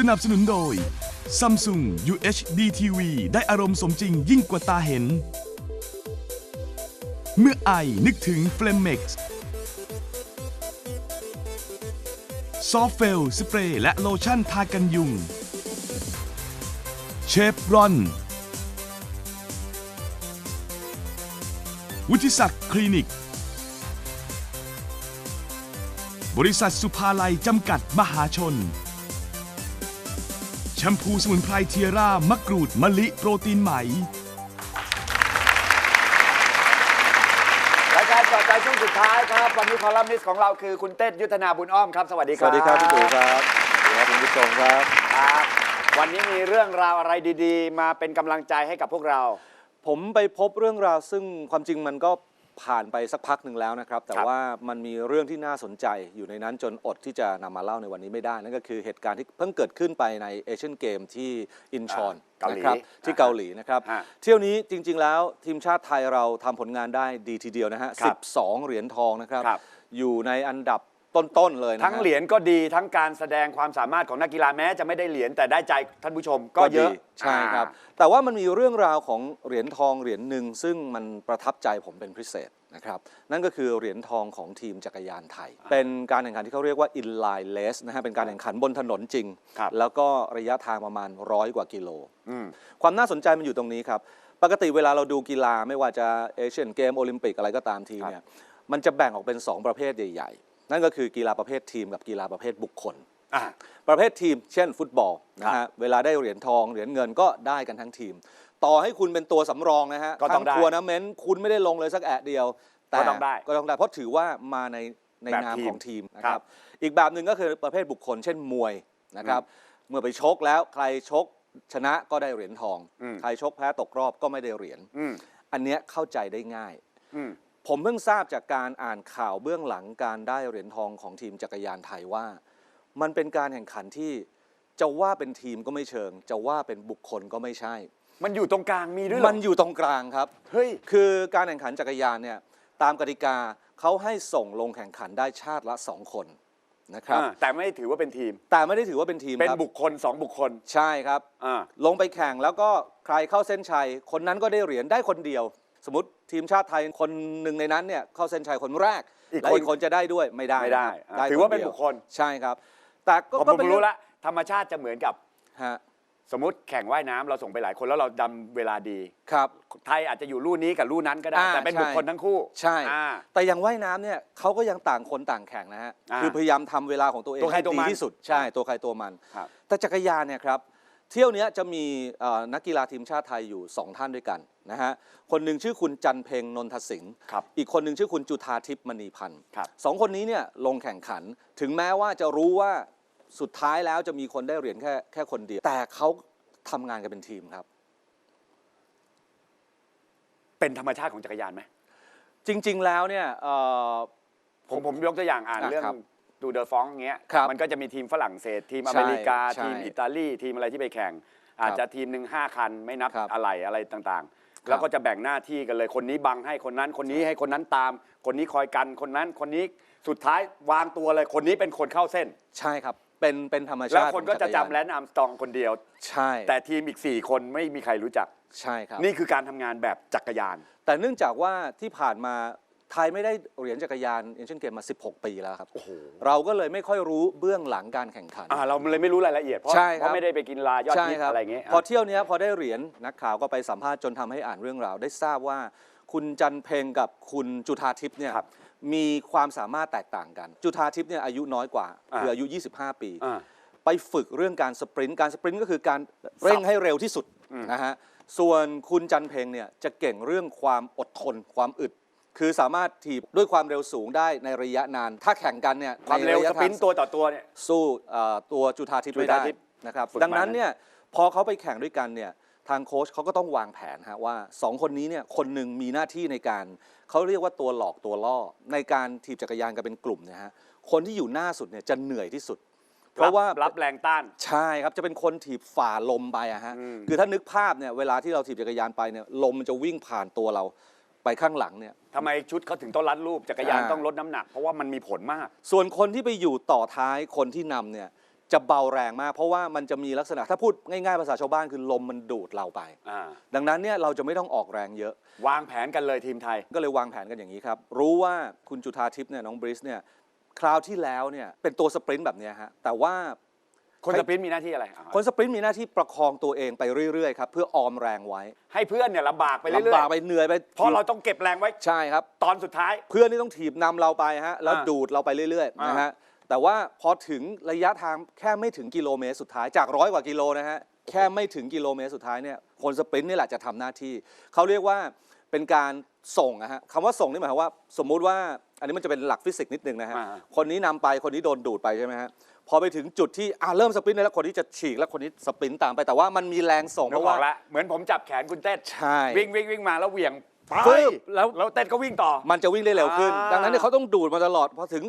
สนับสนุนโดย Samsung UHD TV ได้อารมณ์สมจริงยิ่งกว่าตาเห็น เมื่อไอนึกถึง f l a m e x ซอฟเฟล สเปรย์และโลชั่นทากันยุง เชฟรอน วุฒิศักดิ์คลินิก บริษัทสุภาลัยจำกัดมหาชน ชมพูสมุนไพรเทียร่ามะกรูดมะลิโปรตีนไหม รายการจอดใจช่วงสุดท้ายครับ วันนี้คอลัมนิสต์ของเราคือคุณเต้นยุทธนาบุญอ้อมครับสวัสดีคสรับวัสดีครับพี่ตู่ครับสวัสดีครับคุณผู้ชมครับ ครับ วันนี้มีเรื่องราวอะไรดี ๆ มาเป็นกำลังใจให้กับพวกเรา ผมไปพบเรื่องราวซึ่งความจริงมันก็ ผ่านไปสักพักหนึ่งแล้วนะครับ แต่ครับว่ามันมีเรื่องที่น่าสนใจอยู่ในนั้นจนอดที่จะนำมาเล่าในวันนี้ไม่ได้ นั่นก็คือเหตุการณ์ที่เพิ่งเกิดขึ้นไปในเอเชียนเกมที่อินชอนเกาหลีนะครับที่อ่าเกาหลีนะครับ ฮะ เที่ยวนี้จริง ๆ แล้วทีมชาติไทยเราทำผลงานได้ดีทีเดียวนะฮะ ครับ12 เหรียญทองนะครับ ครับอยู่ในอันดับ ต้นๆเลยนะฮะ ทั้งเหรียญก็ดีทั้งการแสดงความสามารถของนักกีฬาแม้จะไม่ได้เหรียญแต่ได้ใจท่านผู้ชมก็เยอะดีใช่ครับ อ่า แต่ว่ามันมีเรื่องราวของเหรียญทองเหรียญหนึ่งซึ่งมันประทับใจผมเป็นพิเศษนะครับ นั่นก็คือเหรียญทองของทีมจักรยานไทย เป็นการแข่งขันที่เขาเรียกว่า inline race นะฮะเป็นการแข่งขันบนถนนจริง ครับ แล้วก็ระยะทางประมาณร้อยกว่ากิโล อืม ความน่าสนใจมันอยู่ตรงนี้ครับ ปกติเวลาเราดูกีฬาไม่ว่าจะเอเชียนเกมโอลิมปิกอะไรก็ตามทีเนี่ย มันจะแบ่งออกเป็น 2 ประเภทใหญ่ๆ นั่นก็คือกีฬาประเภททีมกับกีฬาประเภทบุคคลอะประเภททีม เช่น ฟุตบอลนะครัฮะบเวลาได้เหรียญทองเหรียญเงินก็ได้กันทั้งทีม ต่อให้คุณเป็นตัวสำรองนะฮะก็ต้องได้ทั้ทัวร์นาเมนต์คุณไม่ได้ลงเลยสักแอะเดียว แต่ก็ต้องได้ก็ต้องได้เพราะถือว่ามาในในแบบนามทีมของทีมนะคครัรับบ อีกแบบหนึ่งก็คือประเภทบุคคล เช่นมวยนะครับเมื่อไปชกแล้วใครชกชนะก็ได้เหรียญทอง อืม ใครชกแพ้ตกรอบก็ไม่ได้เหรียญ อืมอันเนี้ยเข้าใจได้ง่าย อืม ผมเพิ่งทราบจากการอ่านข่าวเบื้องหลังการได้เหรียญทองของทีมจักรยานไทยว่า มันเป็นการแข่งขันที่จะว่าเป็นทีมก็ไม่เชิง จะว่าเป็นบุคคลก็ไม่ใช่ มันอยู่ตรงกลางมีด้วยเหรอมันอยู่ตรงกลางครับ เฮ้ย คือการแข่งขันจักรยานเนี่ยตามกติกาเขาให้ส่งลงแข่งขันได้ชาติละสองคนนะครับ อ่าแต่ไม่ถือว่าเป็นทีม แต่ไม่ได้ถือว่าเป็นทีมเป็นครับบุคคลสองบุคคลใช่ครับ อ่าลงไปแข่งแล้วก็ใครเข้าเส้นชัย คนนั้นก็ได้เหรียญได้คนเดียว สมมติทีมชาติไทยคนหนึ่งในนั้นเนี่ยเข้าเส้นชัยคนแรกอีกและคนอีกคนจะได้ด้วยไม่ได้ไม่ได้นะครับอ่าถือว่าคเป็นดียบุคคลใช่ครับ แต่ก็ผมก็ผมเป็นรู้เองละธรรมชาติจะเหมือนกับ ฮะสมมติแข่งว่ายน้ำเราส่งไปหลายคนแล้วเราดำเวลาดี ครับ ไทยอาจจะอยู่ลู่นี้กับลู่นั้นก็ได้ อ่าแต่เป็นใช่ บุคคลทั้งคู่ใช่ อ่า แต่อย่างว่ายน้ำเนี่ยเขาก็ยังต่างคนต่างแข่งนะฮะ อ่าคือพยายามทำเวลาของตัวเองตัวใครให้ตัวดีมันที่สุด ใช่ ตัวใครตัวมัน ครับ แต่จักรยานเนี่ยครับ เที่ยวเนี้ยจะมีเอ่อนักกีฬาทีมชาติไทยอยู่ 2 ท่านด้วยกันนะฮะคนหนึ่งชื่อคุณจันเพ็งนนทสิงห์ครับอีกคนหนึ่งชื่อคุณจุธาทิพย์มณีพันธ์ครับสองคนนี้เนี่ยลงแข่งขัน ถึงแม้ว่าจะรู้ว่าสุดท้ายแล้วจะมีคนได้เหรียญแค่แค่คนเดียว แต่เขาทำงานกันเป็นทีมครับ เป็นธรรมชาติของจักรยานไหมจริง ๆ แล้วเนี่ยเอ่อผมผมยกตัวอย่างอ่านอะเรื่องครับ ดูเดอฟองเงี้ยครับมันก็จะมีทีมฝรั่งเศส ทีมอใช่เมริกา ใช่ทีมอิตาลี ทีมอะไรที่ไปแข่ง อาจจะทีมหนึ่งห้าคันไม่นับครับอะไรอะไรต่างคๆรับแล้วก็จะแบ่งหน้าที่กันเลยคนนี้บังให้คนนั้นคนนี้ให้คนนั้นตาม คนนี้คอยกันคนนั้นคนนี้สุดท้ายวางตัวเลยคนนี้เป็นคนเข้าเส้น ใช่ครับ เป็นเป็นธรรมแล้วชาติคนก็ของจะรยานจำแลนด์อาร์มสตรองคนเดียว ใช่แต่ทีมอีก 4 คนไม่มีใครรู้จัก ใช่ครับ นี่คือการทำงานแบบจักรยาน แต่เนื่องจากว่าที่ผ่านมา ไทยไม่ได้เหรียญจักรยานเอเชียนเกมมา 16 ปีแล้วครับ โอ้โห เราก็เลยไม่ค่อยรู้เบื้องหลังการแข่งขัน อ่าเราเลยไม่รู้รายละเอียดเพราะใช่เพครับราะไม่ได้ไปกินลายอดใช่ฮิตครับอะไรอย่างเงี้ยพอเที่ยวเนี้ยพอได้เหรียญนักข่าวก็ไปสัมภาษณ์จนทำให้อ่านเรื่องราว ได้ทราบว่า คุณจันเพงกับคุณจุธาทิพย์เนี่ยครับ มีความสามารถแตกต่างกัน จุธาทิพย์เนี่ยอายุน้อยกว่าอ่า คืออายุ 25 ปี อ่า ไปฝึกเรื่องการสปรินต์การสปรินต์ก็คือการเร่งให้เร็วที่สุดอืมนะฮะส่วนคุณจันเพงเนี่ยจะเก่งเรื่องความอดทนความอึด คือสามารถถีบด้วยความเร็วสูงได้ในระยะนาน ถ้าแข่งกันเนี่ยความเร็วในะยะสปรินต์ตัวต่อตัวเนี่ย สู้เอ่อตัวจุธาทิพย์ไม่ได้จุธาทิพย์นะครับฝึกมาดังนั้นเนี่ยพอเขาไปแข่งด้วยกันเนี่ยทางโค้ชเขาก็ต้องวางแผนฮะว่าสองคนนี้เนี่ยคนหนึ่งมีหน้าที่ในการเขาเรียกว่าตัวหลอกตัวล่อ ในการถีบจักรยานกันเป็นกลุ่มนะฮะคนที่อยู่หน้าสุดเนี่ยจะเหนื่อยที่สุด เพราะว่ารับแรงต้าน ใช่ครับจะเป็นคนถีบฝ่าลมไปอะฮะอืมคือถ้านึกภาพเนี่ยเวลาที่เราถีบจักรยานไปเนี่ยลมมันจะวิ่งผ่านตัวเรา ไปข้างหลังเนี่ย ทำไมชุดเขาถึงต้องรัดรูปจักรยานอ่า ต้องลดน้ำหนัก เพราะว่ามันมีผลมาก ส่วนคนที่ไปอยู่ต่อท้ายคนที่นำเนี่ยจะเบาแรงมาก เพราะว่ามันจะมีลักษณะถ้าพูดง่ายๆภาษาชาวบ้านคือลมมันดูดเราไป อ่า ดังนั้นเนี่ยเราจะไม่ต้องออกแรงเยอะ วางแผนกันเลยทีมไทย ก็เลยวางแผนกันอย่างนี้ครับ รู้ว่าคุณจุธาทิพย์เนี่ยน้องบริสเนี่ยคราวที่แล้วเนี่ยเป็นตัวสปรินต์แบบเนี้ยฮะแต่ว่า คนสปรินต์มีหน้าที่อะไรอะคนสปรินต์มีหน้าที่ประคองตัวเองไปเรื่อยๆครับเพื่อออมแรงไว้ให้เพื่อนเนี่ยลำบากไปเรื่ลำบากอยไปเหนื่อยไปๆเพราะเราต้องเก็บแรงไว้ใช่ครับ ตอนสุดท้าย เพื่อนนี่ต้องถีบนำเราไปฮะแล้วอ่าดูดเราไปเรื่อยๆอ่านนะฮะแต่ว่าพอถึงระยะทางแค่ไม่ถึงกิโลเมตรสุดท้ายจากร้อยกว่ากิโลนะฮะแค่ไม่ถึงกิโลเมตรสุดท้ายเนี่ยคนสปรินต์นี่แหละจะทำหน้าที่เขาเรียกว่าเป็นการส่งนะฮะคำว่าส่งนี่หมายความว่า สมมุติว่า อันนี้มันจะเป็นหลักฟิสิกส์นิดนึงนะฮะ อ่า คนนี้นำไป คนนี้โดนดูดไปใช่ไหมฮะ พอไปถึงจุดที่อ่าเริ่มสปรินต์ได้แล้วคนนี้จะฉีกแล้วคนนี้สปรินต์ตามไป แต่ว่ามันมีแรงส่งนึเพกราะอว่า อกละเหมือนผมจับแขนคุณเต้นใช่วิ่งวิ่งวิ่งมาแล้วเหวี่ยงไปฟึบ แล้วแล้วเต้นก็วิ่งต่อ มันจะวิ่งได้เร็วขึ้น อ่า ดังนั้นเนี่ยเขาต้องดูดมาตลอด พอถึง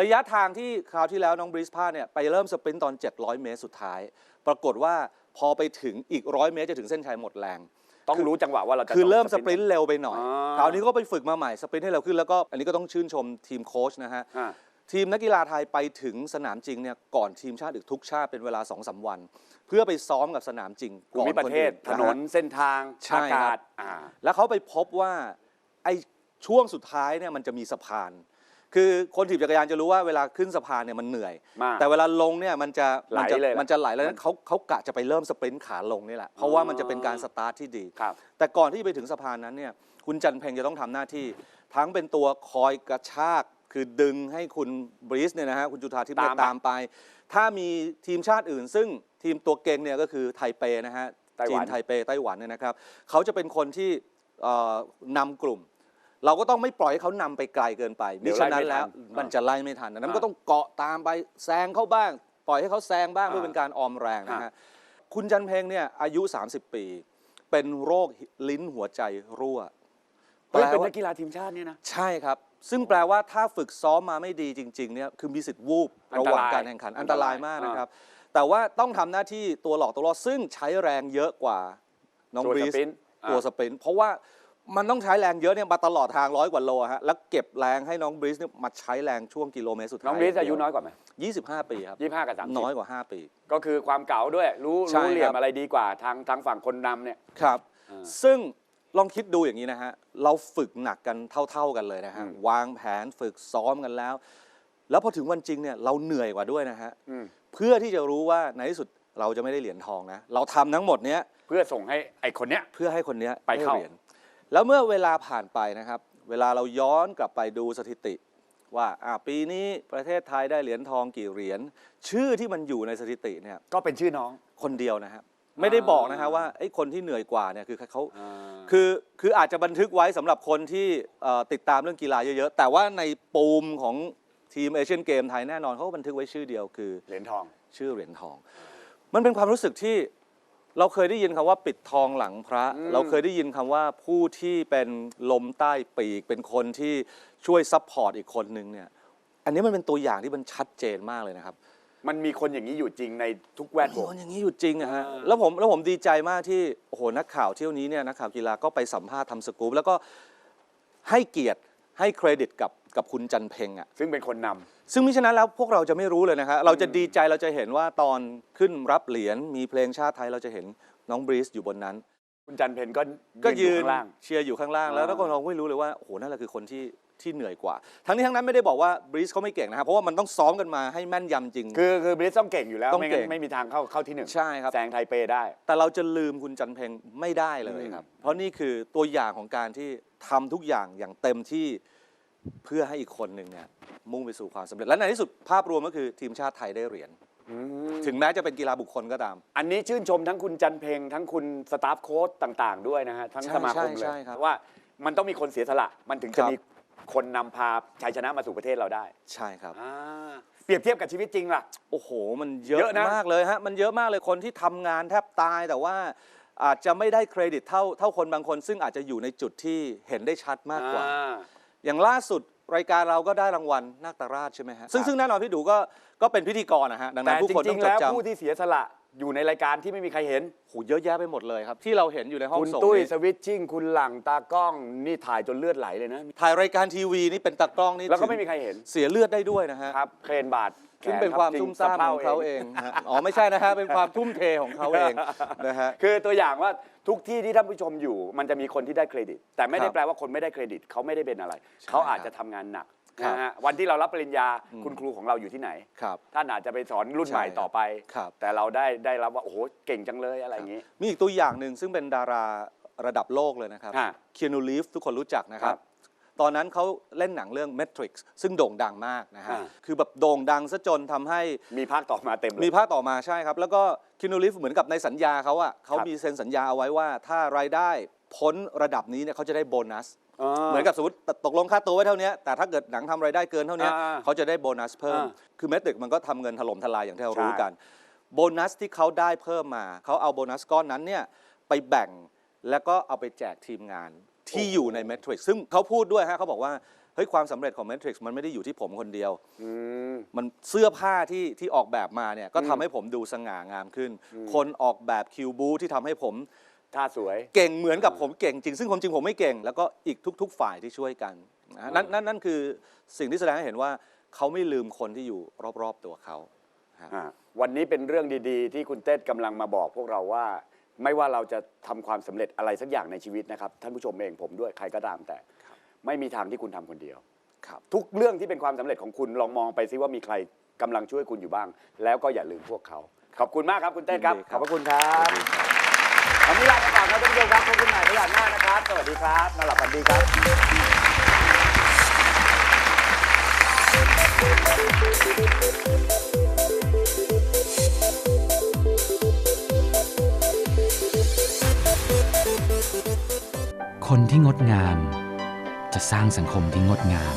ระยะทางที่คราวที่แล้วน้องบริสพลาดเนี่ยไปเริ่มสปรินต์ตอน 700 เมตรสุดท้าย ปรากฏว่าพอไปถึงอีกร้อยเมตรจะถึงเส้นชัยหมดแรง ต้องรู้จังหวะว่าเราจะคือเริ่มต้งสปรินต์เร็วไปหน่อยอ่าคราวนี้ก็ไปฝึกมาใหม่สปรินต์ให้เร็วขึ้นแล้วก็อันนี้ก็ต้องชื่นชมทีมโค้ชนะฮะอ่าทีมนักกีฬาไทยไปถึงสนามจริงเนี่ยก่อนทีมชาติอีกทุกชาติเป็นเวลา2อสวัน เพื่อไปซ้อมกับสนามจริงภูก่อนมิประเทศคถอื่นนเส้นทางใช่อาครักาศบอ่าแล้วเขาไปพบว่าไอ้ช่วงสุดท้ายเนี่ยมันจะมีสะพาน คือคนถีบจักรยานจะรู้ว่าเวลาขึ้นสะพานเนี่ยมันเหนื่อย มาก แต่เวลาลงเนี่ยมันจะมันจะไหลเลยล่ะมันจะไหลแล้วนั้นเขาเขากะจะไปเริ่มสปรินต์ขาลงนี่แหละเพราะว่ามันจะเป็นการสตาร์ทที่ดี ครับ แต่ก่อนที่จะไปถึงสะพานนั้นเนี่ยคุณจันเพ็งจะต้องทำหน้าที่ ทั้งเป็นตัวคอยกระชากคือดึงให้คุณบริสเนี่ยนะฮะคุณจุธาทิพย์เนี่ยตามไปตามไป ถ้ามีทีมชาติอื่น ซึ่งทีมตัวเก่งเนี่ยก็คือไทเปนะฮะไต้หวัน จีนไทเปไต้หวันเนี่ยนะครับเขาจะเป็นคนที่เอ่อนำกลุ่ม เราก็ต้องไม่ปล่อยให้เขานำไปไกลเกินไปเดี๋มิยวฉะนั้นไล่ไม่ทันแล้วอ่ามัมันจะไล่ไม่ทันดังนั้นอ่าก็ต้องเกาะตามไปแซงเขาบ้าง ปล่อยให้เขาแซงบ้างอ่าเพื่อเป็นการออมแรงนะอ่าฮะคุณจันเพ็งเนี่ยอายุ 30 ปี เป็นโรคลิ้นหัวใจรั่ว เฮ้ยเป็นแปลว่านักกีฬาทีมชาติเนี่ยนะ ใช่ครับ ซึ่งแปลว่าถ้าฝึกซ้อมมาไม่ดีจริง ๆ เนี่ยคือมีสิทธิ์วูบอันระตหรายว่างการแข่งขันอัอันนตตรารายยมากอ่านนะครับ แต่ว่าต้องทำหน้าที่ตัวหลอกตัวล่อซึ่งใช้แรงเยอะกว่าน้องตัวบรีสสปรินต์อ่าตัวสปรินต์เพราะว่า มันต้องใช้แรงเยอะเนี่ยมาตลอดทางร้อยกว่าโลฮะแล้วเก็บแรงให้น้องบรีสเนี่ยมาใช้แรงช่วงกิโลเมตรสุดท้ายน้องบริสอายุน้อยกว่าไหม25 ปีครับยี่ห้ากับสามน้อยกว่า 5 ปี ก็คือความเก่าด้วย รู้ใช่รู้เหลี่ยคมรับอะไรดีกว่าทางทางฝั่งคนนำเนี่ย ครับ อ่าซึ่งลองคิดดูอย่างนี้นะฮะ เราฝึกหนักกันเท่า ๆกันเลยนะฮะ อืม วางแผนฝึกซ้อมกันแล้ว แล้วพอถึงวันจริงเนี่ยเราเหนื่อยกว่าด้วยนะฮะ อืมเพื่อที่จะรู้ว่าในที่สุดเราจะไม่ได้เหรียญทองนะ เราทำทั้งหมดเนี้ยเพื่อส่งให้ไอ้คนเนี้ย เพื่อให้คนเนี้ยไปเข้า ด้เหรียญ แล้วเมื่อเวลาผ่านไปนะครับ เวลาเราย้อนกลับไปดูสถิติ ว่าอ่าปีนี้ประเทศไทยได้เหรียญทองกี่เหรียญชื่อที่มันอยู่ในสถิติเนี่ยก็เป็นชื่อน้องคนเดียวนะครับ ไม่ได้บอกนะฮะว่าไอ้คนที่เหนื่อยกว่าเนี่ยคือเขาอ่าคือคืออาจจะบันทึกไว้สำหรับคนที่เอ่อติดตามเรื่องกีฬาเยอะๆ แต่ว่าในปูมของทีมเอเชียนเกมไทยแน่นอนเขาก็บันทึกไว้ชื่อเดียวคือ เหรียญทอง ชื่อเหรียญทอง มันเป็นความรู้สึกที่ เราเคยได้ยินคำว่าปิดทองหลังพระอืมเราเคยได้ยินคำว่าผู้ที่เป็นลมใต้ปีก เป็นคนที่ช่วยซัพพอร์ตอีกคนนึงเนี่ย อันนี้มันเป็นตัวอย่างที่มันชัดเจนมากเลยนะครับ มันมีคนอย่างนี้อยู่จริงในทุกแวดมีวคงนอย่างนี้อยู่จริงอะฮะอ่าแล้วผมแล้วผมดีใจมากที่โอ้โหนักข่าวเที่ยวนี้เนี่ยนักข่าวกีฬาก็ไปสัมภาษณ์ทำสกู๊ปแล้วก็ให้เกียรติให้เครดิตกับกับคุณจันเพ็งอะซึ่งเป็นคนนำ ซึ่งมิฉะนั้นแล้วพวกเราจะไม่รู้เลยนะครับเราจะดีใจเราจะเห็นว่าตอนขึ้นรับเหรียญมีเพลงชาติไทยเราจะเห็นน้องบรีสอยู่บนนั้น คุณจันเพนก็ก็ยือยู่นข้างล่าง เชียร์อยู่ข้างล่างแล้วอ่าทุกคนเราไม่รู้เลยว่าโอ้โหนั่นแหละคือคนที่ที่เหนื่อยกว่า ทั้งนี้ทั้งนั้นไม่ได้บอกว่าบรีสเขาไม่เก่งนะครับเพราะว่ามันต้องซ้อมกันมาให้แม่นยำจริง คือคือบริสต้องเก่งอยู่แล้ว ต้องไม่เก่งั้งนไม่มีทางเข้าเข้าที่หนึ่งใช่ครับ แซงไทเปได้ แต่เราจะลืมคุณจันเพ็งไม่ได้เลยครับอืมเพราะนี่คือตัวอย่างของการที่ทำทุกอย่างอย่างเต็มที่ เพื่อให้อีกคนหนึ่งเนี่ยมุ่งไปสู่ความสำเร็จ และในที่สุดภาพรวมก็คือทีมชาติไทยได้เหรียญถึงแม้จะเป็นกีฬาบุคคลก็ตาม อันนี้ชื่นชมทั้งคุณจันเพงทั้งคุณสตาฟโค้ชต่าง ๆ ด้วยนะฮะทั้งใช่สมาคมเลใช่ยใช่ครับว่ามันต้องมีคนเสียสละมันถึงจะครับมีคนนำพาชัยชนะมาสู่ประเทศเราได้ ใช่ครับอ่าเปรียบเทียบกับชีวิตจริงล่ะโอ้โห มันเยเยอะอะนะมากเลยฮะมันเยอะมากเลยคนที่ทำงานแทบตายแต่ว่าอาจจะไม่ได้เครดิตเท่าเท่าคนบางคน ซึ่งอาจจะอยู่ในจุดที่เห็นได้ชัดมากกว่า อ่อย่างล่าสุดรายการเราก็ได้รางวัลนาคตราชใช่ไหมฮะซึ่งซึ่งแน่นอนพี่ดูก็ก็เป็นพิธีกรนะฮะดังนั้แต่นผู้จคนริต้องงๆ จดแล้วจำผู้ที่เสียสละอยู่ในรายการที่ไม่มีใครเห็น โหเยอะแยะไปหมดเลยครับ ที่เราเห็นอยู่ในห้องคุณส่งตุ้ยนี้สวิตชิ่ง คุณหลังตากล้องนี่ถ่ายจนเลือดไหลเลยนะ ถ่ายรายการทีวีนี่เป็นตากล้องนี่แล้วก็ถึงไม่มีใครเห็น เสียเลือดได้ด้วยนะฮะ ครับ เครนบาด ซึ่งเป็นความซุ่มซ่ามของเขาเองฮะอ๋อไม่ใช่นะฮะเป็นความทุ่มเทของเขาเองนะฮะคือตัวอย่างว่าทุกที่ที่ท่านผู้ชมอยู่ มันจะมีคนที่ได้เครดิต แต่ไม่ได้ครับแปลว่าคนไม่ได้เครดิตเขาไม่ได้เป็นอะไรใช่เขาอาจจะทำงานหนักครับนะฮะวันที่เรารับปริญญาคุณครูของเราอยู่ที่ไหนครับท่านอาจจะไปสอนรุ่นใช่ใหม่ต่อไปครับแต่เราได้ได้รับว่าโอ้โหเก่งจังเลยอะไรอย่างนี้ มีอีกตัวอย่างหนึ่งซึ่งเป็นดาราระดับโลกเลยนะครับฮะเคียนูรีฟทุกคนรู้จักนะครัครับบ ตอนนั้นเขาเล่นหนังเรื่อง Matrix ซึ่งโด่งดังมากนะฮะ อ่า คือแบบโด่งดังซะจนทำให้ มีภาคต่อมาเต็มเลยมีภาคต่อมาใช่ครับ แล้วก็คินูรีฟเหมือนกับในสัญญาเขาอะเขาครับมีเซ็นสัญญาเอาไว้ว่าถ้ารายได้พ้นระดับนี้เนี่ยเขาจะได้โบนัสเหมือนกับสมมติตกลงค่าตัวไว้เท่านี้แต่ถ้าเกิดหนังทำรายได้เกินเท่านี้อ่าเขาจะได้โบนัสเพิ่ม อ่าคือเมทริกมันก็ทำเงินถล่มทลายอย่างที่เราใช่รู้กัน โบนัสที่เขาได้เพิ่มมา เขาเอาโบนัสก้อนนั้นเนี่ยไปแบ่งแล้วก็เอาไปแจกทีมงาน ที่อยู่ใน Matrix ซึ่งเขาพูดด้วยฮะเขาบอกว่าเฮ้ยความสำเร็จของ Matrix มันไม่ได้อยู่ที่ผมคนเดียว อืม มันเสื้อผ้าที่ที่ออกแบบมาเนี่ยก็ทำให้ผมดูสง่างามขึ้น คนออกแบบคิวบูที่ทำให้ผมท่าสวย เก่งเหมือนกับผมเก่งจริง ซึ่งความจริงผมไม่เก่ง แล้วก็อีกทุก ๆ ฝ่ายที่ช่วยกันนะฮะนั่นนั่นนั่นคือสิ่งที่แสดงให้เห็นว่าเขาไม่ลืมคนที่อยู่รอบๆตัวเขาฮะ อ่าวันนี้เป็นเรื่องดีๆ ที่คุณเต้กำลังมาบอกพวกเราว่า ไม่ว่าเราจะทำความสำเร็จอะไรสักอย่างในชีวิตนะครับ ท่านผู้ชมเองผมด้วยใครก็ตามแต่ ไม่มีทางที่คุณทำคนเดียว ครับ ทุกเรื่องที่เป็นความสำเร็จของคุณลองมองไปซิว่ามีใครกำลังช่วยคุณอยู่บ้าง แล้วก็อย่าลืมพวกเขา ขอบคุณมากครับคุณเต้ครับ ยินดีคขรัอบ บพระคุณครับวันนี้ลาไปก่อนครับท่านผู้ชมครับพบกันใหม่ในวันหน้านะครับ สวัสดีครับนอนหลับฝันดีครับ คนที่งดงาม จะสร้างสังคมที่งดงาม